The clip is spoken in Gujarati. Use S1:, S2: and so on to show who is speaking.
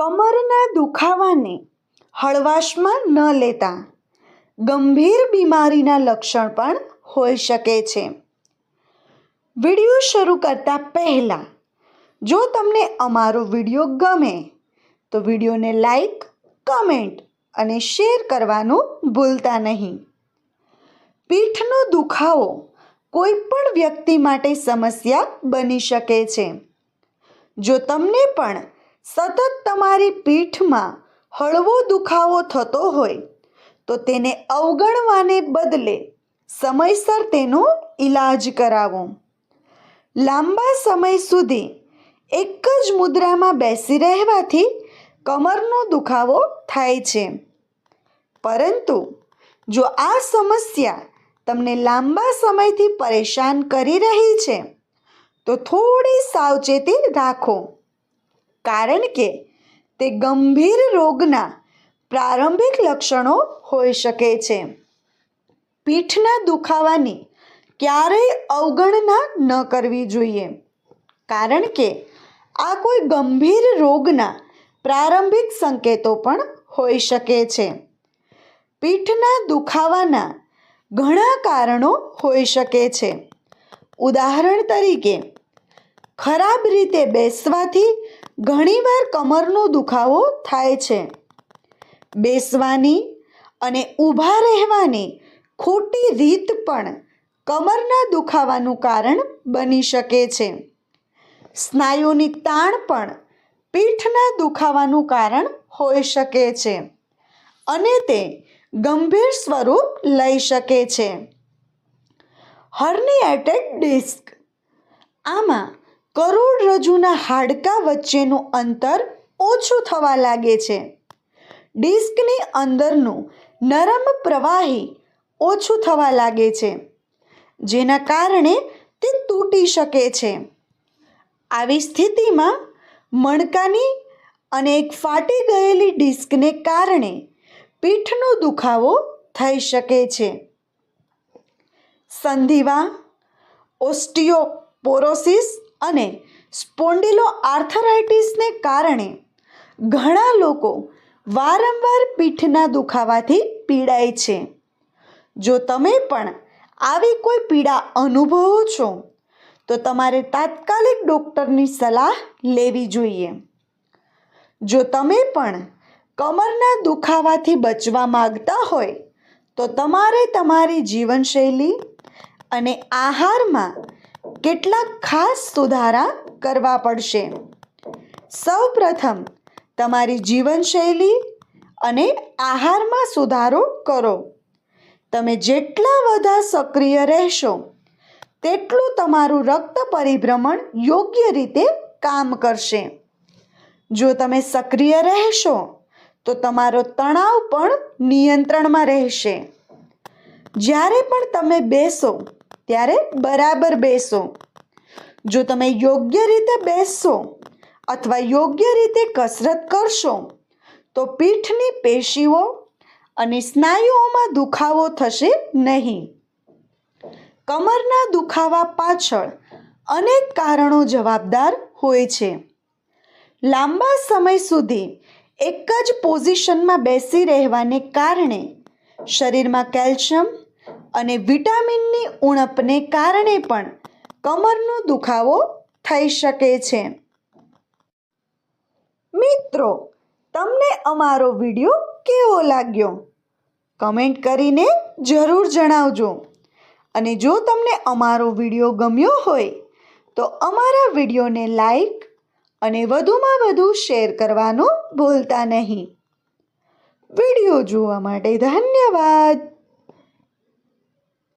S1: કમરના દુખાવાને હળવાશમાં ન લેતા. ગંભીર બીમારીના લક્ષણ પણ હોઈ શકે છે. વીડિયો શરૂ કરતાં પહેલાં, જો તમને અમારો વીડિયો ગમે, તો વિડીયોને લાઈક, કમેન્ટ અને શેર કરવાનું ભૂલતા નહીં. પીઠનો દુખાવો કોઈ પણ વ્યક્તિ માટે સમસ્યા બની શકે છે. જો તમને પણ સતત તમારી પીઠમાં હળવો દુખાવો થતો હોય, તો તેને અવગણવાને બદલે સમયસર તેનો ઈલાજ કરાવો. લાંબા સમય સુધી એક જ મુદ્રામાં બેસી રહેવાથી કમરનો દુખાવો થાય છે. પરંતુ જો આ સમસ્યા તમને લાંબા સમયથી પરેશાન કરી રહી છે, તો થોડી સાવચેતી રાખો. કારણ કે તે ગંભીર રોગના પ્રારંભિક લક્ષણો હોઈ શકે છે. પીઠના દુખાવાની ક્યારેય અવગણના ન કરવી જોઈએ. કારણ કે આ કોઈ ગંભીર રોગના પ્રારંભિક સંકેતો પણ હોઈ શકે છે. પીઠના દુખાવાના ઘણા કારણો હોઈ શકે છે. ઉદાહરણ તરીકે, ખરાબ રીતે બેસવાથી ઘણીવાર કમરનો દુખાવો થાય છે. બેસવાની અને ઊભા રહેવાની ખોટી રીત પણ કમરના દુખાવાનું કારણ બની શકે છે. સ્નાયુની તાણ પણ પીઠના દુખાવાનું કારણ હોઈ શકે છે અને તે ગંભીર સ્વરૂપ લઈ શકે છે. Herniated disc. આમાં કરોડરજ્જુના હાડકાં વચ્ચેનું અંતર ઓછું થવા લાગે છે. ડિસ્કની અંદરનું નરમ પ્રવાહી ઓછું થવા લાગે છે, જેના કારણે તે તૂટી શકે છે. આવી સ્થિતિમાં મણકાની અને એક ફાટી ગયેલી ડિસ્કને કારણે પીઠનો દુખાવો થઈ શકે છે. સંધિવા ઓસ્ટિયોપોરોસિસ અને સ્પોન્ડિલો આર્થરાઇટિસને કારણે ઘણા લોકો વારંવાર પીઠના દુખાવાથી પીડાય છે. જો તમે પણ આવી કોઈ પીડા અનુભવો છો, તો તમારે તાત્કાલિક ડૉક્ટરની સલાહ લેવી જોઈએ. જો તમે પણ કમરના દુખાવાથી બચવા માગતા હોય, તો તમારે તમારી જીવનશૈલી અને આહારમાં કેટલાક ખાસ સુધારા કરવા પડશે. સૌપ્રથમ, તમારી જીવનશૈલી અને આહારમાં સુધારો કરો. તમે જેટલા બધા સક્રિય રહેશો, તેટલું તમારું રક્ત પરિભ્રમણ યોગ્ય રીતે કામ કરશે. જો તમે સક્રિય રહેશો, તો તમારો તણાવ પણ નિયંત્રણમાં રહેશે. જ્યારે પણ તમે બેસો ત્યારે બરાબર બેસો. જો તમે યોગ્ય રીતે બેસશો અથવા યોગ્ય રીતે કસરત કરશો, તો પીઠની પેશીઓ અને સ્નાયુઓમાં દુખાવો થશે નહીં. કમરના દુખાવા પાછળ અનેક કારણો જવાબદાર હોય છે. લાંબા સમય સુધી એક જ પોઝિશનમાં બેસી રહેવાને કારણે શરીરમાં કેલ્શિયમ અને વિટામિનની ઉણપને કારણે પણ કમરનો દુખાવો થઈ શકે છે. મિત્રો, તમને અમારો વીડિયો કેવો લાગ્યો? કમેન્ટ કરીને જરૂર જણાવજો. અને જો તમને અમારો વીડિયો ગમ્યો હોય, તો અમારા વિડીયોને લાઈક અને વધુમાં વધુ શેર કરવાનું ભૂલતા નહીં. વીડિયો જોવા માટે ધન્યવાદ.